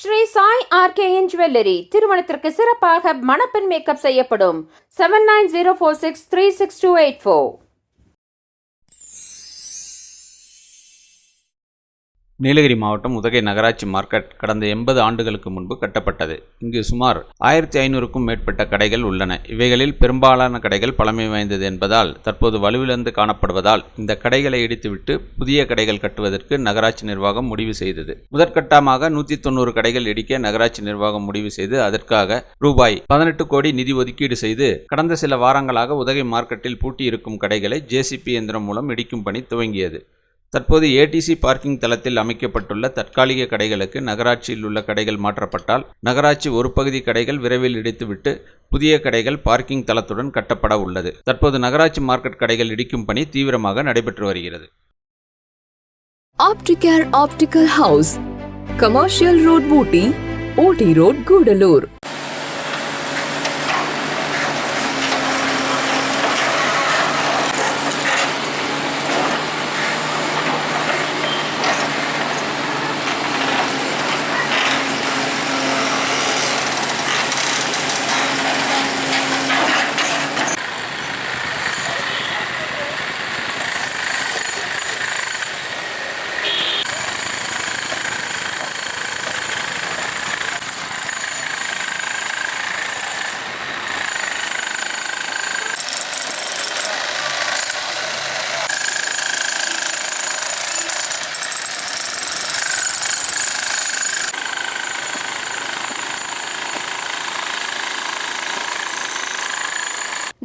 Sri Sai RKN jewellery திருமணத்திற்கு சிறப்பாக மணப்பெண் மேக்கப் செய்யப்படும். Seven nine zero four six three six two eight four Nilgiri மாவட்டம் உதகை நகராட்சி மார்க்கெட் கடந்த எண்பது ஆண்டுகளுக்கு முன்பு கட்டப்பட்டது. இங்கு சுமார் ஆயிரத்தி ஐநூறுக்கும் மேற்பட்ட கடைகள் உள்ளன. இவைகளில் பெரும்பாலான கடைகள் பழமை வாய்ந்தது என்பதால் தற்போது வலுவிழந்து காணப்படுவதால் இந்த கடைகளை இடித்துவிட்டு புதிய கடைகள் கட்டுவதற்கு நகராட்சி நிர்வாகம் முடிவு செய்தது. முதற்கட்டமாக நூற்றி தொண்ணூறு கடைகள் இடிக்க நகராட்சி நிர்வாகம் முடிவு செய்து அதற்காக ரூபாய் பதினெட்டு கோடி நிதி ஒதுக்கீடு செய்து கடந்த சில வாரங்களாக உதகை மார்க்கெட்டில் பூட்டியிருக்கும் கடைகளை ஜேசிபி இயந்திரம் மூலம் இடிக்கும் பணி துவங்கியது. தற்போது ஏடிசி பார்க்கிங் தளத்தில் அமைக்கப்பட்டுள்ள தற்காலிக கடைகளுக்கு நகராட்சியில் உள்ள கடைகள் மாற்றப்பட்டால் நகராட்சி ஒரு பகுதி கடைகள் விரைவில் இடித்துவிட்டு புதிய கடைகள் பார்க்கிங் தளத்துடன் கட்டப்பட உள்ளது. தற்போது நகராட்சி மார்க்கெட் கடைகள் இடிக்கும் பணி தீவிரமாக நடைபெற்று வருகிறது. Opticare optical house commercial road Ooty Ooty road Gudalur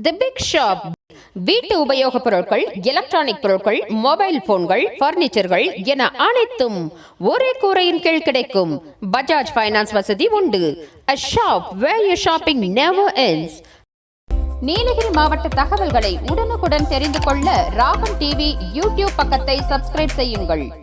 the big shop வீட்டு உபயோகப் பொருட்கள் எலக்ட்ரானிக் பொருட்கள் மொபைல் போன்கள் பர்னிச்சர்கள் என அனைத்தும் ஒரே கூரையின் கீழ் கிடைக்கும். பஜாஜ் ஃபைனான்ஸ் வசதி உண்டு. A shop where you shopping never ends Nilgiri மாவட்ட தகவல்களை உடனுக்குடன் தெரிந்து கொள்ள ராகம் டிவி யூடியூப் பக்கத்தை சப்ஸ்கிரைப் செய்யுங்கள்.